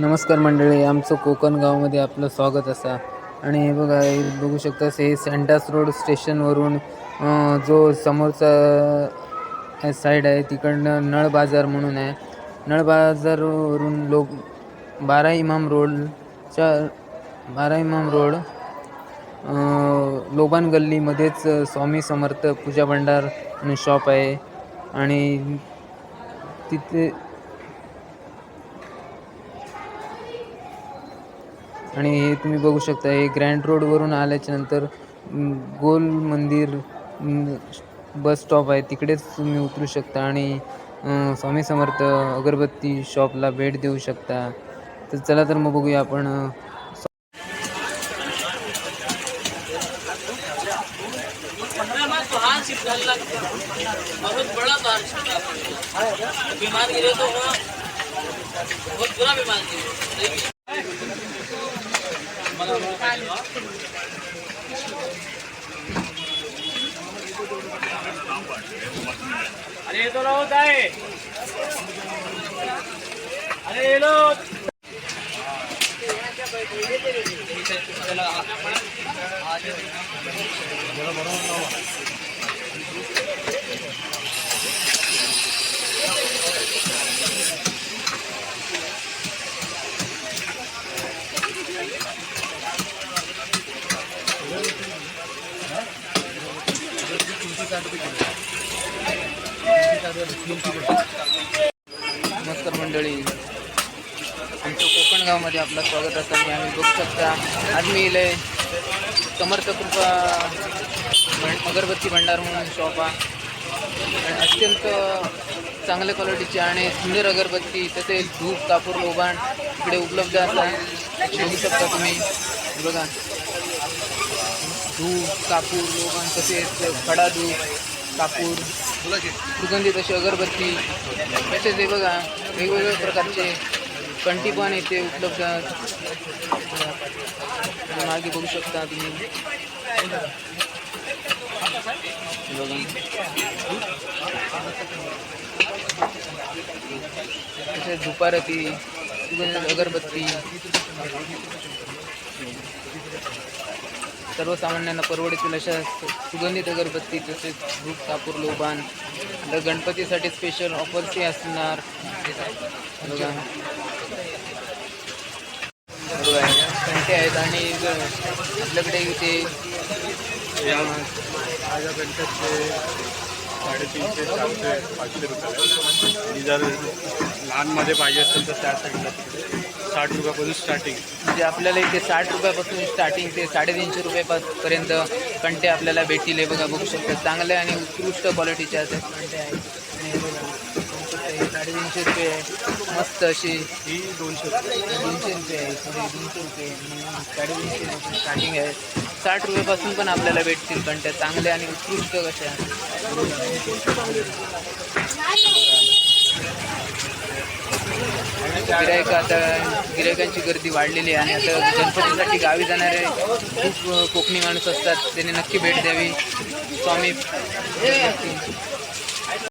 नमस्कार मंडळी आमचं कोकण गावामध्ये आपलं स्वागत असा. आणि हे बघा हे बघू शकता हे सँटास रोड स्टेशनवरून जो समोरचा साईड आहे तिकडनं नळ बाजार म्हणून आहे. नळ बाजारवरून लोक बारा इमाम रोडच्या बारा इमाम रोड लोबान गल्लीमध्येच स्वामी समर्थ पूजा भंडार शॉप आहे. आणि तिथे आणि हे तुम्ही बघू शकता हे ग्रँड रोडवरून आल्याच्यानंतर गोल मंदिर बस स्टॉप आहे तिकडेच तुम्ही उतरू शकता आणि स्वामी समर्थ अगरबत्ती शॉपला भेट देऊ शकता. तर चला तर मग बघूया आपण बहुत बुरा बीमार गिरे तो वो बहुत बुरा बीमार गिरे अरे तो रहो आहे. अरे ये बरोबर नमस्कार मंडळी. आमचं कोकणगावमध्ये आपलं स्वागत असतं आणि आम्ही बघू शकता. आज मी इले समर्थ कृपा अगरबत्ती भंडार म्हणून शॉप आहे. आणि अत्यंत चांगल्या क्वालिटीची आणि सुंदर अगरबत्ती तसेच धूप कापूर लोबाण इकडे उपलब्ध असतात बघू शकता तुम्ही. बघा. धूप कापूर लोबाण तसेच खडा धूप कापूर सुगंधित तशी अगरबत्ती. तसेच हे बघा वेगवेगळ्या प्रकारचे कंटी पण इथे उपलब्ध आहेत. मागे बघू शकता तुम्ही. तसेच धुपारती सुगंधित अगरबत्ती. सर्वसामान्यांना परवडेतील अशा सुगंधित अगरबत्ती तसेच धूप कापूर लोबान तर गणपतीसाठी स्पेशल ऑफर्सही असणार. बघा. घंटे आहेत आणि आपल्याकडे इथे माझ्या साडेतीनशे चारशे पाचशे रुपये आणि जर लहानमध्ये पाहिजे असेल तर त्या साईडला तिकडे. साठ रुपयापासून स्टार्टिंग म्हणजे आपल्याला इथे साठ रुपयापासून स्टार्टिंग ते साडेतीनशे रुपयापर्यंत कंटे आपल्याला भेटतील हे बघा बघू शकतात चांगल्या आणि उत्कृष्ट क्वालिटीचे असे कंटे आहेत. साडेतीनशे रुपये आहे. मस्त अशी. ही दोनशे रुपये. दोनशे रुपये आहे सॉरी दोनशे रुपये साडेतीनशे पासून स्टार्टिंग आहे. साठ रुपयापासून पण आपल्याला भेटतील कंट्या चांगल्या आणि उत्कृष्ट कशा? गिरायक आता गिरायकांची गर्दी वाढलेली आहे आणि आता गणपतीसाठी गावी जाणारे खूप कोकणी माणूस असतात त्यांनी नक्की भेट द्यावी. स्वामी